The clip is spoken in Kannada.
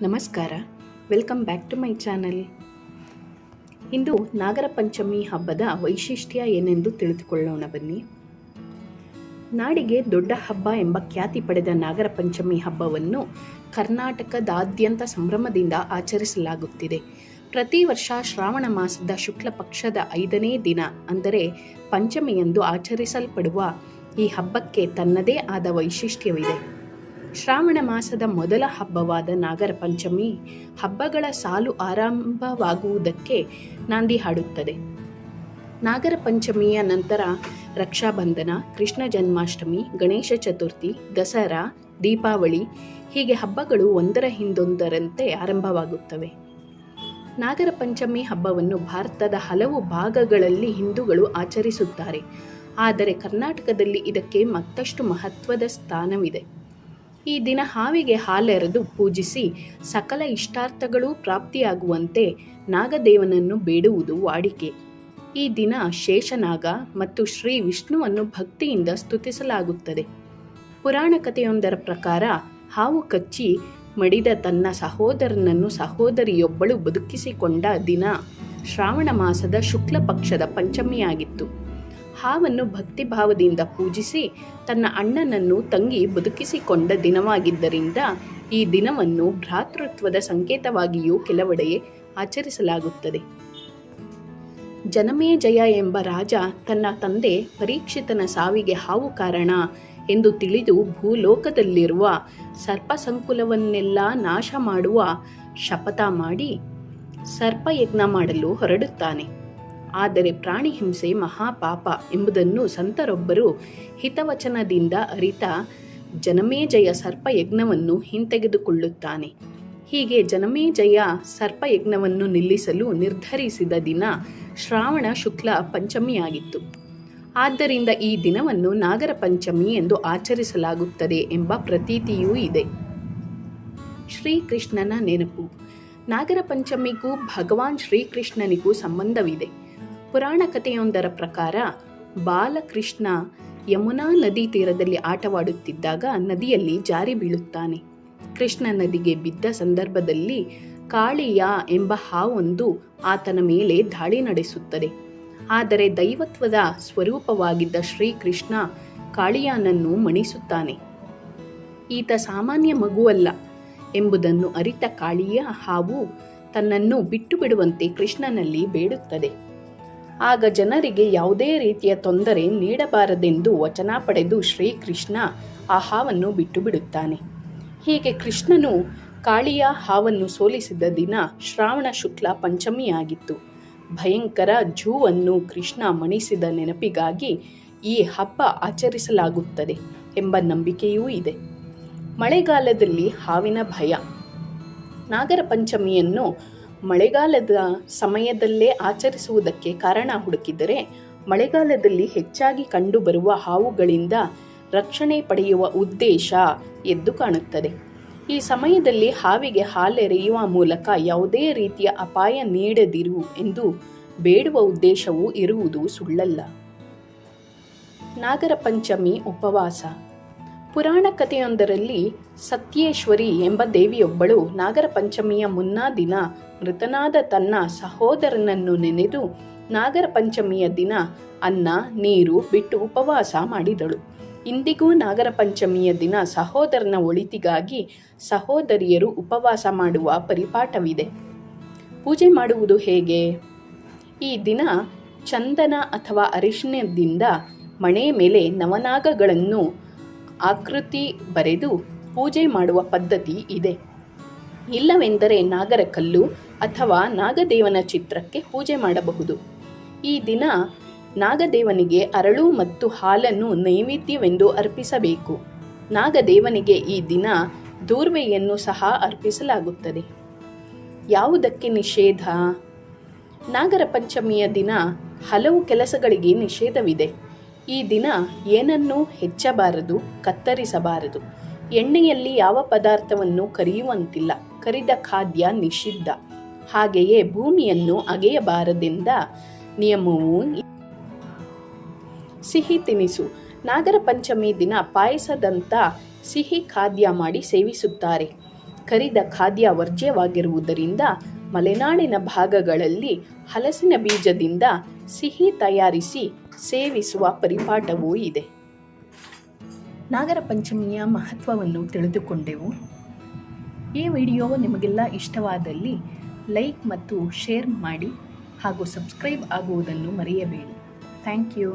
ನಮಸ್ಕಾರ. Welcome back to my channel ಇಂದು ನಾಗರ ಪಂಚಮಿ ಹಬ್ಬದ ವೈಶಿಷ್ಟ್ಯ ಏನೆಂದು ತಿಳಿದುಕೊಳ್ಳೋಣ ಬನ್ನಿ. ನಾಡಿಗೆ ದೊಡ್ಡ ಹಬ್ಬ ಎಂಬ ಖ್ಯಾತಿ ಪಡೆದ ನಾಗರ ಪಂಚಮಿ ಹಬ್ಬವನ್ನು ಕರ್ನಾಟಕದಾದ್ಯಂತ ಸಂಭ್ರಮದಿಂದ ಆಚರಿಸಲಾಗುತ್ತಿದೆ. ಪ್ರತಿ ವರ್ಷ ಶ್ರಾವಣ ಮಾಸದ ಶುಕ್ಲ ಪಕ್ಷದ ಐದನೇ ದಿನ ಅಂದರೆ ಪಂಚಮಿಯಂದು ಆಚರಿಸಲ್ಪಡುವ ಈ ಹಬ್ಬಕ್ಕೆ ತನ್ನದೇ ಆದ ವೈಶಿಷ್ಟ್ಯವಿದೆ. ಶ್ರಾವಣ ಮಾಸದ ಮೊದಲ ಹಬ್ಬವಾದ ನಾಗರ ಪಂಚಮಿ ಹಬ್ಬಗಳ ಸಾಲು ಆರಂಭವಾಗುವುದಕ್ಕೆ ನಾಂದಿ ಹಾಡುತ್ತದೆ. ನಾಗರ ಪಂಚಮಿಯ ನಂತರ ರಕ್ಷಾಬಂಧನ, ಕೃಷ್ಣ ಜನ್ಮಾಷ್ಟಮಿ, ಗಣೇಶ ಚತುರ್ಥಿ, ದಸರಾ, ದೀಪಾವಳಿ ಹೀಗೆ ಹಬ್ಬಗಳು ಒಂದರ ಹಿಂದೊಂದರಂತೆ ಆರಂಭವಾಗುತ್ತವೆ. ನಾಗರ ಪಂಚಮಿ ಹಬ್ಬವನ್ನು ಭಾರತದ ಹಲವು ಭಾಗಗಳಲ್ಲಿ ಹಿಂದೂಗಳು ಆಚರಿಸುತ್ತಾರೆ. ಆದರೆ ಕರ್ನಾಟಕದಲ್ಲಿ ಇದಕ್ಕೆ ಮತ್ತಷ್ಟು ಮಹತ್ವದ ಸ್ಥಾನವಿದೆ. ಈ ದಿನ ಹಾವಿಗೆ ಹಾಲೆರೆದು ಪೂಜಿಸಿ ಸಕಲ ಇಷ್ಟಾರ್ಥಗಳೂ ಪ್ರಾಪ್ತಿಯಾಗುವಂತೆ ನಾಗದೇವನನ್ನು ಬೇಡುವುದು ವಾಡಿಕೆ. ಈ ದಿನ ಶೇಷನಾಗ ಮತ್ತು ಶ್ರೀ ವಿಷ್ಣುವನ್ನು ಭಕ್ತಿಯಿಂದ ಸ್ತುತಿಸಲಾಗುತ್ತದೆ. ಪುರಾಣ ಕಥೆಯೊಂದರ ಪ್ರಕಾರ ಹಾವು ಕಚ್ಚಿ ಮಡಿದ ತನ್ನ ಸಹೋದರನನ್ನು ಸಹೋದರಿಯೊಬ್ಬಳು ಬದುಕಿಸಿಕೊಂಡ ದಿನ ಶ್ರಾವಣ ಮಾಸದ ಶುಕ್ಲ ಪಕ್ಷದ ಪಂಚಮಿಯಾಗಿತ್ತು. ಹಾವನ್ನು ಭಕ್ತಿಭಾವದಿಂದ ಪೂಜಿಸಿ ತನ್ನ ಅಣ್ಣನನ್ನು ತಂಗಿ ಬದುಕಿಸಿಕೊಂಡ ದಿನವಾಗಿದ್ದರಿಂದ ಈ ದಿನವನ್ನು ಭ್ರಾತೃತ್ವದ ಸಂಕೇತವಾಗಿಯೂ ಕೆಲವೆಡೆ ಆಚರಿಸಲಾಗುತ್ತದೆ. ಜನಮೇಜಯ ಎಂಬ ರಾಜ ತನ್ನ ತಂದೆ ಪರೀಕ್ಷಿತನ ಸಾವಿಗೆ ಹಾವು ಕಾರಣ ಎಂದು ತಿಳಿದು ಭೂಲೋಕದಲ್ಲಿರುವ ಸರ್ಪ ಸಂಕುಲವನ್ನೆಲ್ಲ ನಾಶ ಮಾಡುವ ಶಪಥ ಮಾಡಿ ಸರ್ಪಯಜ್ಞ ಮಾಡಲು ಹೊರಡುತ್ತಾನೆ. ಆದರೆ ಪ್ರಾಣಿ ಹಿಂಸೆ ಮಹಾಪಾಪ ಎಂಬುದನ್ನು ಸಂತರೊಬ್ಬರು ಹಿತವಚನದಿಂದ ಅರಿತ ಜನಮೇಜಯ ಸರ್ಪಯಜ್ಞವನ್ನು ಹಿಂತೆಗೆದುಕೊಳ್ಳುತ್ತಾನೆ. ಹೀಗೆ ಜನಮೇಜಯ ಸರ್ಪಯಜ್ಞವನ್ನು ನಿಲ್ಲಿಸಲು ನಿರ್ಧರಿಸಿದ ದಿನ ಶ್ರಾವಣ ಶುಕ್ಲ ಪಂಚಮಿಯಾಗಿತ್ತು. ಆದ್ದರಿಂದ ಈ ದಿನವನ್ನು ನಾಗರ ಪಂಚಮಿ ಎಂದು ಆಚರಿಸಲಾಗುತ್ತದೆ ಎಂಬ ಪ್ರತೀತಿಯೂ ಇದೆ. ಶ್ರೀಕೃಷ್ಣನ ನೆನಪು. ನಾಗರ ಪಂಚಮಿಗೂ ಭಗವಾನ್ ಶ್ರೀಕೃಷ್ಣನಿಗೂ ಸಂಬಂಧವಿದೆ. ಪುರಾಣ ಕಥೆಯೊಂದರ ಪ್ರಕಾರ, ಬಾಲಕೃಷ್ಣ ಯಮುನಾ ನದಿ ತೀರದಲ್ಲಿ ಆಟವಾಡುತ್ತಿದ್ದಾಗ ನದಿಯಲ್ಲಿ ಜಾರಿ ಬೀಳುತ್ತಾನೆ. ಕೃಷ್ಣ ನದಿಗೆ ಬಿದ್ದ ಸಂದರ್ಭದಲ್ಲಿ ಕಾಳಿಯ ಎಂಬ ಹಾವೊಂದು ಆತನ ಮೇಲೆ ದಾಳಿ ನಡೆಸುತ್ತದೆ. ಆದರೆ ದೈವತ್ವದ ಸ್ವರೂಪವಾಗಿದ್ದ ಶ್ರೀಕೃಷ್ಣ ಕಾಳಿಯಾನನ್ನು ಮಣಿಸುತ್ತಾನೆ. ಈತ ಸಾಮಾನ್ಯ ಮಗುವಲ್ಲ ಎಂಬುದನ್ನು ಅರಿತ ಕಾಳಿಯ ಹಾವು ತನ್ನನ್ನು ಬಿಟ್ಟು ಬಿಡುವಂತೆ ಕೃಷ್ಣನಲ್ಲಿ ಬೇಡುತ್ತದೆ. ಆಗ ಜನರಿಗೆ ಯಾವುದೇ ರೀತಿಯ ತೊಂದರೆ ನೀಡಬಾರದೆಂದು ವಚನ ಪಡೆದು ಶ್ರೀಕೃಷ್ಣ ಆ ಹಾವನ್ನು ಬಿಟ್ಟು ಬಿಡುತ್ತಾನೆ ಹೀಗೆ ಕೃಷ್ಣನು ಕಾಳಿಯ ಹಾವನ್ನು ಸೋಲಿಸಿದ ದಿನ ಶ್ರಾವಣ ಶುಕ್ಲ ಪಂಚಮಿಯಾಗಿತ್ತು. ಭಯಂಕರ ಜೂವನ್ನು ಕೃಷ್ಣ ಮಣಿಸಿದ ನೆನಪಿಗಾಗಿ ಈ ಹಬ್ಬ ಆಚರಿಸಲಾಗುತ್ತದೆ ಎಂಬ ನಂಬಿಕೆಯೂ ಇದೆ. ಮಳೆಗಾಲದಲ್ಲಿ ಹಾವಿನ ಭಯ. ನಾಗರ ಪಂಚಮಿಯನ್ನು ಮಳೆಗಾಲದ ಸಮಯದಲ್ಲೇ ಆಚರಿಸುವುದಕ್ಕೆ ಕಾರಣ ಹುಡುಕಿದರೆ ಮಳೆಗಾಲದಲ್ಲಿ ಹೆಚ್ಚಾಗಿ ಕಂಡುಬರುವ ಹಾವುಗಳಿಂದ ರಕ್ಷಣೆ ಪಡೆಯುವ ಉದ್ದೇಶ ಎದ್ದು ಕಾಣುತ್ತದೆ. ಈ ಸಮಯದಲ್ಲಿ ಹಾವಿಗೆ ಹಾಲೆರೆಯುವ ಮೂಲಕ ಯಾವುದೇ ರೀತಿಯ ಅಪಾಯ ನೀಡದಿರು ಎಂದು ಬೇಡುವ ಉದ್ದೇಶವೂ ಇರುವುದು ಸುಳ್ಳಲ್ಲ. ನಾಗರ ಪಂಚಮಿ ಉಪವಾಸ. ಪುರಾಣ ಕಥೆಯೊಂದರಲ್ಲಿ ಸತ್ಯೇಶ್ವರಿ ಎಂಬ ದೇವಿಯೊಬ್ಬಳು ನಾಗರ ಪಂಚಮಿಯ ಮುನ್ನಾ ದಿನ ಮೃತನಾದ ತನ್ನ ಸಹೋದರನನ್ನು ನೆನೆದು ನಾಗರ ಪಂಚಮಿಯ ದಿನ ಅನ್ನ, ನೀರು, ಬಿಟ್ಟು ಉಪವಾಸ ಮಾಡಿದಳು. ಇಂದಿಗೂ ನಾಗರ ಪಂಚಮಿಯ ದಿನ ಸಹೋದರನ ಒಳಿತಿಗಾಗಿ ಸಹೋದರಿಯರು ಉಪವಾಸ ಮಾಡುವ ಪರಿಪಾಠವಿದೆ. ಪೂಜೆ ಮಾಡುವುದು ಹೇಗೆ? ಈ ದಿನ ಚಂದನ ಅಥವಾ ಅರಿಶಿಣದಿಂದ ಮಣೆ ಮೇಲೆ ನವನಾಗಗಳನ್ನು ಆಕೃತಿ ಬರೆದು ಪೂಜೆ ಮಾಡುವ ಪದ್ಧತಿ ಇದೆ. ಇಲ್ಲವೆಂದರೆ ನಾಗರ ಕಲ್ಲು ಅಥವಾ ನಾಗದೇವನ ಚಿತ್ರಕ್ಕೆ ಪೂಜೆ ಮಾಡಬಹುದು. ಈ ದಿನ ನಾಗದೇವನಿಗೆ ಅರಳು ಮತ್ತು ಹಾಲನ್ನು ನೈವೇದ್ಯವೆಂದು ಅರ್ಪಿಸಬೇಕು. ನಾಗದೇವನಿಗೆ ಈ ದಿನ ದೂರ್ವೆಯನ್ನು ಸಹ ಅರ್ಪಿಸಲಾಗುತ್ತದೆ. ಯಾವುದಕ್ಕೆ ನಿಷೇಧ? ನಾಗರ ಪಂಚಮಿಯ ದಿನ ಹಲವು ಕೆಲಸಗಳಿಗೆ ನಿಷೇಧವಿದೆ. ಈ ದಿನ ಏನನ್ನೂ ಹೆಚ್ಚಬಾರದು, ಕತ್ತರಿಸಬಾರದು. ಎಣ್ಣೆಯಲ್ಲಿ ಯಾವ ಪದಾರ್ಥವನ್ನು ಕರಿಯುವಂತಿಲ್ಲ, ಕರಿದ ಖಾದ್ಯ ನಿಷಿದ್ಧ. ಹಾಗೆಯೇ ಭೂಮಿಯನ್ನು ಅಗೆಯಬಾರದೆಂದ ನಿಯಮವೂ ಸಿಹಿ ತಿನಿಸು. ನಾಗರ ಪಂಚಮಿ ದಿನ ಪಾಯಸದಂಥ ಸಿಹಿ ಖಾದ್ಯ ಮಾಡಿ ಸೇವಿಸುತ್ತಾರೆ. ಕರಿದ ಖಾದ್ಯ ವರ್ಜ್ಯವಾಗಿರುವುದರಿಂದ ಮಲೆನಾಡಿನ ಭಾಗಗಳಲ್ಲಿ ಹಲಸಿನ ಬೀಜದಿಂದ ಸಿಹಿ ತಯಾರಿಸಿ ಸೇವಿಸುವ ಪರಿಪಾಠವೂ ಇದೆ. ನಾಗರ ಪಂಚಮಿಯ ಮಹತ್ವವನ್ನು ತಿಳಿದುಕೊಂಡೆವು. ಈ ವಿಡಿಯೋ ನಿಮಗೆಲ್ಲ ಇಷ್ಟವಾದಲ್ಲಿ ಲೈಕ್ ಮತ್ತು ಶೇರ್ ಮಾಡಿ ಹಾಗೂ ಸಬ್ಸ್ಕ್ರೈಬ್ ಆಗುವುದನ್ನು ಮರೆಯಬೇಡಿ. Thank you.